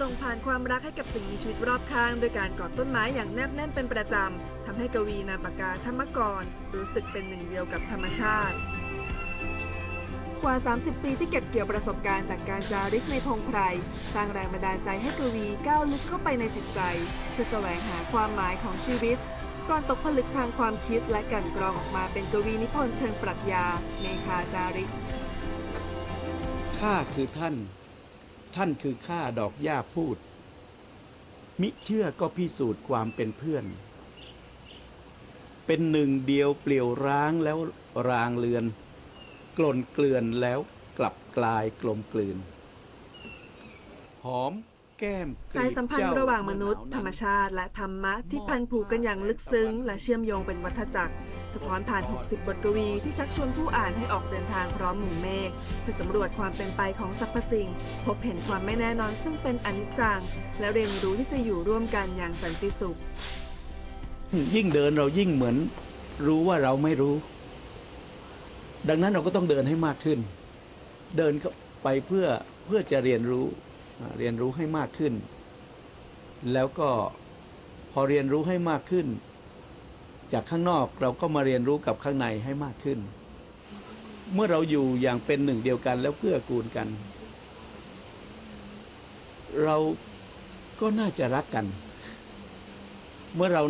ส่งผ่านความรักให้กับสิ่งมีชีวิตรอบข้าง โดยการกอดต้นไม้อย่างแนบแน่นเป็นประจำทำให้กวีนามปากกาธรรมกร รู้สึกเป็นหนึ่งเดียวกับธรรมชาติ กว่า 30 ปีที่เก็บเกี่ยวประสบการณ์จากการจาริกในพงไพรสร้างแรงบันดาลใจให้กวีก้าวลึกเข้าไปในจิตใจ เพื่อแสวงหาความหมายของชีวิต ก่อนตกผลึกทางความคิดและกันกรองออกมาเป็นกวีนิพนธ์เชิงปรัชญาเมคาจาริกข้าคือท่าน ท่านคือข้าดอกหญ้าพูด มิเชื่อก็พิสูจน์ความเป็นเพื่อน เป็นหนึ่งเดียวเปลี่ยวร้างแล้วรางเลือน กลนเกลื่อนแล้วกลับกลายกลมกลืน หอมแก้มสายสัมพันธ์ระหว่างมนุษย์ ธรรมชาติ และธรรมะที่พันผูกกันอย่างลึกซึ้ง และเชื่อมโยงเป็นวัฏจักร สะท้อนผ่าน 60 บทกวีที่ชักชวนผู้อ่านให้ออกเดินทางพร้อมหมู่เมฆเพื่อสำรวจความเป็นไปของสรรพสิ่ง พบเห็นความไม่แน่นอนซึ่งเป็นอนิจจัง และเรียนรู้ที่จะอยู่ร่วมกันอย่างสันติสุข ยิ่งเดินเรายิ่งเหมือนรู้ว่าเราไม่รู้ ดังนั้นเราก็ต้องเดินให้มากขึ้น เดินไปเพื่อเพื่อจะเรียนรู้เรียนรู้ให้มากขึ้น แล้วก็พอเรียนรู้ให้มากขึ้น จากข้างนอกเราก็มาเรียนรู้กับข้างในให้มากขึ้น เมื่อเราอยู่อย่างเป็นหนึ่งเดียวกันแล้วเกื้อกูลกัน เราก็น่าจะรักกัน เมื่อเรา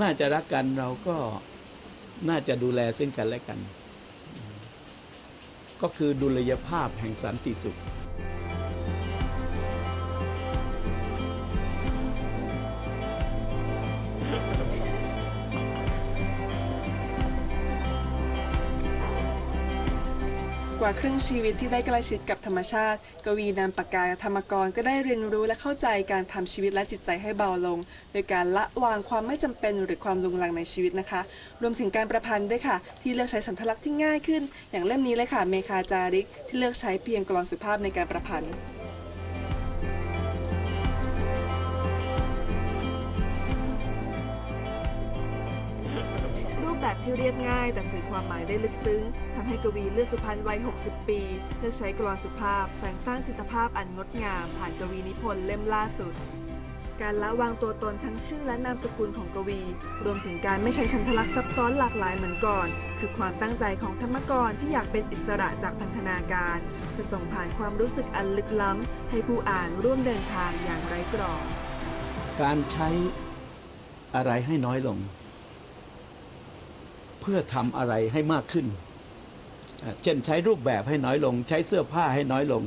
น่าจะรักกันเราก็น่าจะดูแลซึ่งกันและกัน ก็คือดุลยภาพแห่งสันติสุข ว่าครึ่งชีวิตที่ได้ใกล้ชิดกับธรรมชาติ กวีนามปากกาธรรมกรก็ได้เรียนรู้และเข้าใจการทำชีวิตและจิตใจให้เบาลง โดยการละวางความไม่จำเป็นหรือความลุงลังในชีวิตนะคะ รวมถึงการประพันธ์ด้วยค่ะ ที่เลือกใช้สันทลักษณ์ที่ง่ายขึ้น อย่างเล่มนี้เลยค่ะเมคาจาริก ที่เลือกใช้เพียงกรอนสุภาพในการประพันธ์ ที่เรียบง่าย แต่สื่อความหมายได้ลึกซึ้งทำให้กวีเลือดสุพรรณวัย 60 ปี เลือกใช้กลอนสุภาพแสงสร้างจิตภาพอันงดงาม ผ่านกวีนิพนธ์เล่มล่าสุด การละวางตัวตนทั้งชื่อและนามสกุลของกวี รวมถึงการไม่ใช้ชันทลักษณ์ซับซ้อนหลากหลายเหมือนก่อน คือความตั้งใจของธรรมกรที่อยากเป็นอิสระจากพันธนาการเพื่อส่งผ่านความรู้สึกอันลึกล้ำ ให้ผู้อ่านร่วมเดินทางอย่างไร้กรอบการใช้อะไรให้น้อยลง พื่อทำอะไรให้มากขึ้น เช่นใช้รูปแบบให้น้อยลง ใช้เสื้อผ้าให้น้อยลง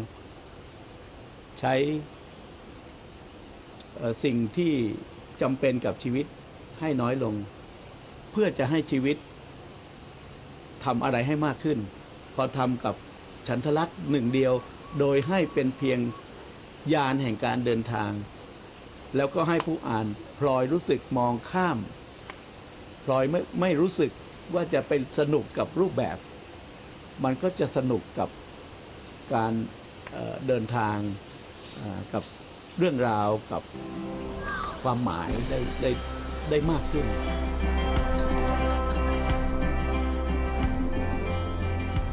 ใช้สิ่งที่จำเป็นกับชีวิตให้น้อยลง เพื่อจะให้ชีวิตทำอะไรให้มากขึ้น พอทำกับฉันทลักษณ์หนึ่งเดียวโดยให้เป็นเพียงยานแห่งการเดินทาง แล้วก็ให้ผู้อ่านพลอยรู้สึกมองข้าม พลอยไม่ไม่รู้สึก ว่าจะเป็นสนุกกับรูปแบบ มันก็จะสนุกกับการเดินทางกับเรื่องราวกับความหมายได้ได้ได้มากขึ้น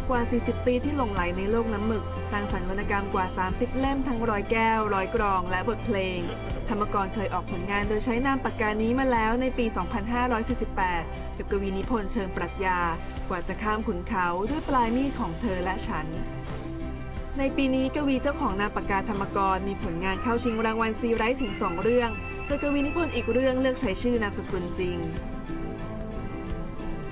กว่า 40 ปีที่หลงไหลในโลกน้ำหมึก สร้างสรรค์วรรณกรรมกว่า 30 เล่มทั้งร้อยแก้ว ร้อยกรอง และบทเพลง ธรรมกรเคยออกผลงานโดยใช้นามปากกานี้มาแล้วในปี 2548 กับกวีนิพนธ์เชิงปรัชญา กว่าจะข้ามขุนเขาด้วยปลายมีดของเธอและฉัน ในปีนี้กวีเจ้าของนามปากกาธรรมกรมีผลงานเข้าชิงรางวัลซีไรต์ถึง 2 เรื่อง โดยกวีนิพนธ์อีกเรื่องเลือกใช้ชื่อนามสกุลจริง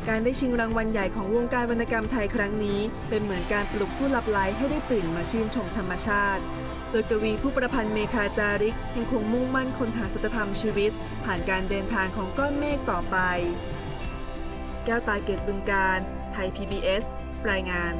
การได้ชิงรางวัลใหญ่ของวงการวรรณกรรมไทยครั้งนี้ เป็นเหมือนการปลุกผู้หลับไหลให้ได้ตื่นมาชื่นชมธรรมชาติ โดยกวีผู้ประพันธ์เมคาจาริก ยังคงมุ่งมั่นค้นหาสัจธรรมชีวิต ผ่านการเดินทางของก้อนเมฆต่อไป แก้วตาเกตบึงการ ไทย PBS รายงาน